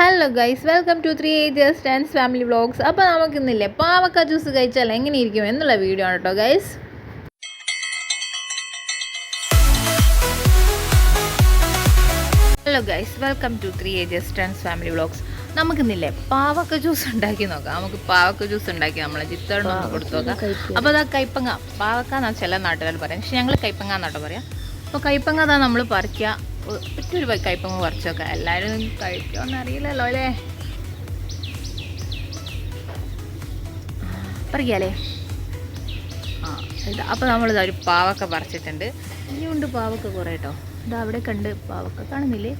Hello guys welcome to three agers and family vlogs അപ്പോൾ നമുക്കിന്നില്ലേ പാവക്ക ജ്യൂസ് കഴിച്ചാൽ എങ്ങനെയിരിക്കും എന്നുള്ള വീഡിയോ ആണ് കേട്ടോ guys hello guys welcome to three agers and family vlogs നമുക്കിന്നില്ലേ പാവക്ക ജ്യൂസ് ഉണ്ടാക്കി നോക്കാം. നമുക്ക് പാവക്ക ജ്യൂസ് ഉണ്ടാക്കി നമ്മളെ ചിത്തോടെ കൊടുത്തു നോക്കാം. അപ്പോൾ അതാ കൈപ്പങ്ങ. പാവക്ക എന്നാ ചില നാട്ടുകാർ പറയാം. പക്ഷെ ഞങ്ങൾ കൈപ്പങ്ങ എന്നാട്ടോ പറയാം. അപ്പോൾ കൈപ്പങ്ങ അതാ നമ്മൾ പറിക്കുക ഒറ്റൊരു കയ്പങ്ങ് കുറച്ചൊക്കെ എല്ലാവരും കഴിക്കുമെന്ന് അറിയില്ലല്ലോ അല്ലേ? പറയാലേ ആ ഇതാ അപ്പോൾ നമ്മളിതാ ഒരു പാവക്ക പറിച്ചിട്ടുണ്ട്. ഇനിയുണ്ട് പാവക്ക കുറേ കേട്ടോ ഇതാ അവിടെ കണ്ട് പാവക്ക കാണുന്നില്ലേ?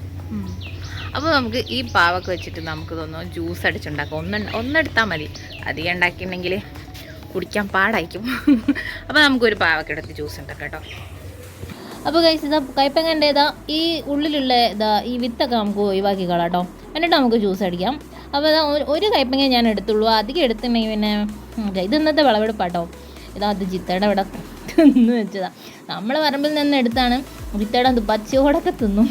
അപ്പോൾ നമുക്ക് ഈ പാവക്ക വെച്ചിട്ട് നമുക്ക് തോന്നുന്നു ജ്യൂസ് അടിച്ചുണ്ടാക്കാം. ഒന്ന് ഒന്നെടുത്താൽ മതി. അധികം ഉണ്ടാക്കിയിട്ടുണ്ടെങ്കിൽ കുടിക്കാൻ പാടായിരിക്കും. അപ്പോൾ നമുക്കൊരു പാവക്ക എടുത്ത് ജ്യൂസ് ഉണ്ടാക്കാം കേട്ടോ. അപ്പോൾ കഴിച്ച് ഇതാ കയ്പങ്ങന്റെ ഇതാ ഈ ഉള്ളിലുള്ള ഇതാ ഈ വിത്തൊക്കെ നമുക്ക് ഒഴിവാക്കി കളാട്ടോ. എന്നിട്ട് നമുക്ക് ജ്യൂസ് അടിക്കാം. അപ്പോൾ ഇതാ ഒരു- കൈപ്പങ്ങ ഞാൻ എടുത്തുള്ളൂ. അധികം എടുത്തിട്ടുണ്ടെങ്കിൽ പിന്നെ ഇത് ഇന്നത്തെ വിളവെടുപ്പാട്ടോ. ഇതാ അത് ജിത്തയുടെ ഇവിടെ തിന്നു വെച്ചതാ. നമ്മൾ പറമ്പിൽ നിന്ന് എടുത്താണ് ജിത്തയുടെ അത് പച്ചയോടൊക്കെ തിന്നും.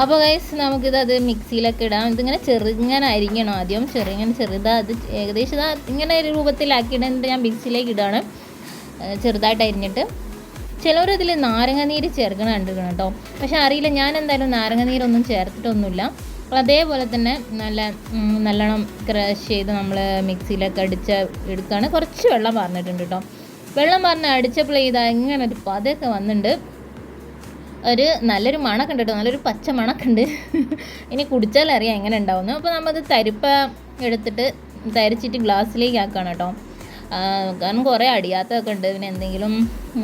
അപ്പോൾ ഗൈസ് നമുക്കിത് അത് മിക്സിയിലൊക്കെ ഇടാം. ഇതിങ്ങനെ ചെറുങ്ങനെ അരിഞ്ഞണം ആദ്യം ചെറുങ്ങനെ ചെറുതാ അത് ഏകദേശം ഇങ്ങനെ ഒരു രൂപത്തിലാക്കിയിട്ട് ഞാൻ മിക്സിയിലേക്ക് ഇടുകയാണ് ചെറുതായിട്ട് അരിഞ്ഞിട്ട്. ചിലവർ ഇതിൽ നാരങ്ങ നീര് ചേർക്കണ കണ്ടിരിക്കണം കേട്ടോ. പക്ഷെ അറിയില്ല ഞാൻ എന്തായാലും നാരങ്ങ നീരൊന്നും ചേർത്തിട്ടൊന്നുമില്ല. അപ്പോൾ അതേപോലെ തന്നെ നല്ല നല്ലോണം ക്രഷ് ചെയ്ത് നമ്മൾ മിക്സിയിലൊക്കെ അടിച്ച് എടുക്കുകയാണ് കുറച്ച് വെള്ളം പറഞ്ഞിട്ടുണ്ട് കേട്ടോ. വെള്ളം പറഞ്ഞ് അടിച്ചപ്പോൾ ഇത് ഇങ്ങനെ ഒരു പതൊക്കെ വന്നിട്ടുണ്ട്. ഒരു നല്ലൊരു മണമൊക്കെ ഉണ്ട് കേട്ടോ. നല്ലൊരു പച്ച മണമൊക്കെ ഉണ്ട്. ഇനി കുടിച്ചാൽ അറിയാം എങ്ങനെ ഉണ്ടാവുന്നു അപ്പോൾ നമ്മത് തരിപ്പ എടുത്തിട്ട് തരിച്ചിട്ട് ഗ്ലാസ്സിലേക്ക് ആക്കുകയാണ് കേട്ടോ. കാരണം കുറേ അടിയാത്തതൊക്കെ ഉണ്ട്. പിന്നെ എന്തെങ്കിലും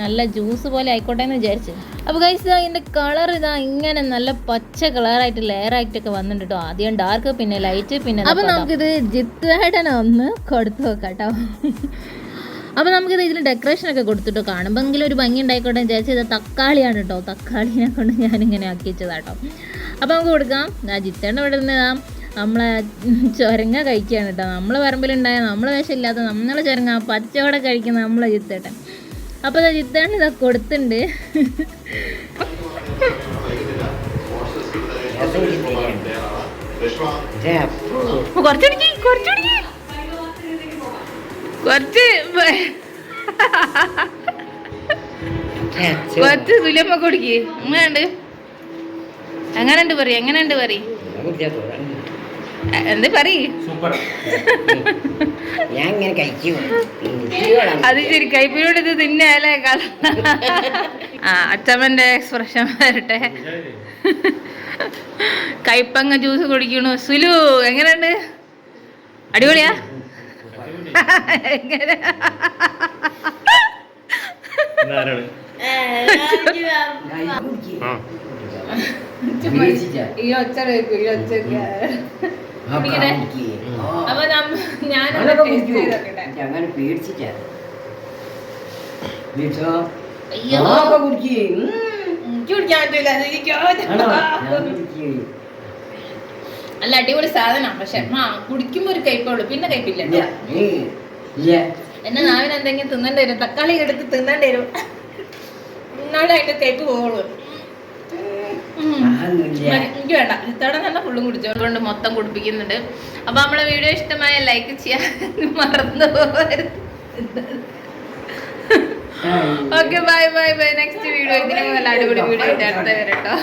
നല്ല ജ്യൂസ് പോലെ ആയിക്കോട്ടെ എന്ന് വിചാരിച്ചു. അപ്പോൾ ഗൈസ് ഇതാ ഇതിന്റെ കളർ ഇതാ ഇങ്ങനെ നല്ല പച്ച കളറായിട്ട് ലെയറായിട്ടൊക്കെ വന്നിട്ടുണ്ട് കേട്ടോ ആദ്യം ഡാർക്ക് പിന്നെ ലൈറ്റ് പിന്നെ അപ്പോൾ നമുക്കിത് ജിത്തുവേട്ടനെ ഒന്ന് കൊടുത്തു നോക്കാം കേട്ടോ അപ്പോൾ നമുക്കിത് ഇതിൽ ഡെക്കറേഷനൊക്കെ കൊടുത്തിട്ട് കാണുമ്പോൾ എങ്കിലും ഒരു ഭംഗി ഉണ്ടായിക്കോട്ടെ എന്ന് വിചാരിച്ചത് ഇത് തക്കാളിയാണ് കേട്ടോ തക്കാളിനെ കൊണ്ട് ഞാനിങ്ങനെ ആക്കി വെച്ചതാട്ടോ അപ്പോൾ നമുക്ക് കൊടുക്കാം. ജിത്തേണ്ട ഇവിടെ നിന്ന് നമ്മളെ ചൊരങ്ങ കഴിക്കുകയാണ് കേട്ടോ. നമ്മളെ പറമ്പിലുണ്ടായ നമ്മളെ വിഷമില്ലാത്ത നമ്മളെ ചൊരങ്ങ പച്ചവട കഴിക്കുന്ന നമ്മളെ ജിത്തേട്ടൻ. അപ്പോൾ ഇതാ ജിത്തേട്ടൻ ഇതാ കൊടുത്തിട്ടുണ്ട്. കുറച്ചുടിക്ക് കുറച്ചുടിക്ക് കുറച്ച് കുറച്ച് തുലമ്മ എങ്ങനെ എങ്ങനെയുണ്ട് എങ്ങനെയുണ്ട് പറ എന്ത് പറയ് സൂപ്പർ. ഞാൻ ഇങ്ങനെ കഴിക്കും അത് ശരി കൈപ്പിനോട് ഇത് തിന്നല്ലേ ആ അച്ചമ്മന്റെ എക്സ്പ്രഷൻ വരട്ടെ. കൈപ്പങ്ങ ജ്യൂസ് കുടിക്കണു. സുലു എങ്ങനെയുണ്ട്? അടിപൊളിയാ? എങ്ങനെ? ഈ ഒച്ച കേൾക്കും ഈ ഒച്ച കുടിക്കണേ? അപ്പൊ ഞാനൊന്ന് ടേസ്റ്റ് ചെയ്ത് നോക്കട്ടെ അങ്ങനെ പേടിച്ചിട്ടാ അയ്യോ കുടിക്ക്. നല്ല അടിപൊളി സാധനം പക്ഷെ ആ കുടിക്കുമ്പോ ഒരു കയ്പുള്ളൂ പിന്നെ കയ്പില്ല. ഇല്ല. എന്നെ നാവിന് എന്തെങ്കിലും തിന്നേണ്ടി വരും തക്കാളി എടുത്ത് തിന്നേണ്ടി വരും എന്നാലും അതിന്റെ കയ്പ് പോകുള്ളൂ എനിക്ക് വേണ്ട. ഇത്തവണ തന്നെ ഫുള്ളും കുടിച്ചോണ്ട് മൊത്തം കുടിപ്പിക്കുന്നുണ്ട്. അപ്പൊ നമ്മളെ വീഡിയോ ഇഷ്ടമായ ലൈക്ക് ചെയ്യാൻ മറന്നു പോകരുത് okay bye bye bye next video ഇതിനും നല്ല അടിപൊളി വീഡിയോ അടുത്ത വരട്ടോ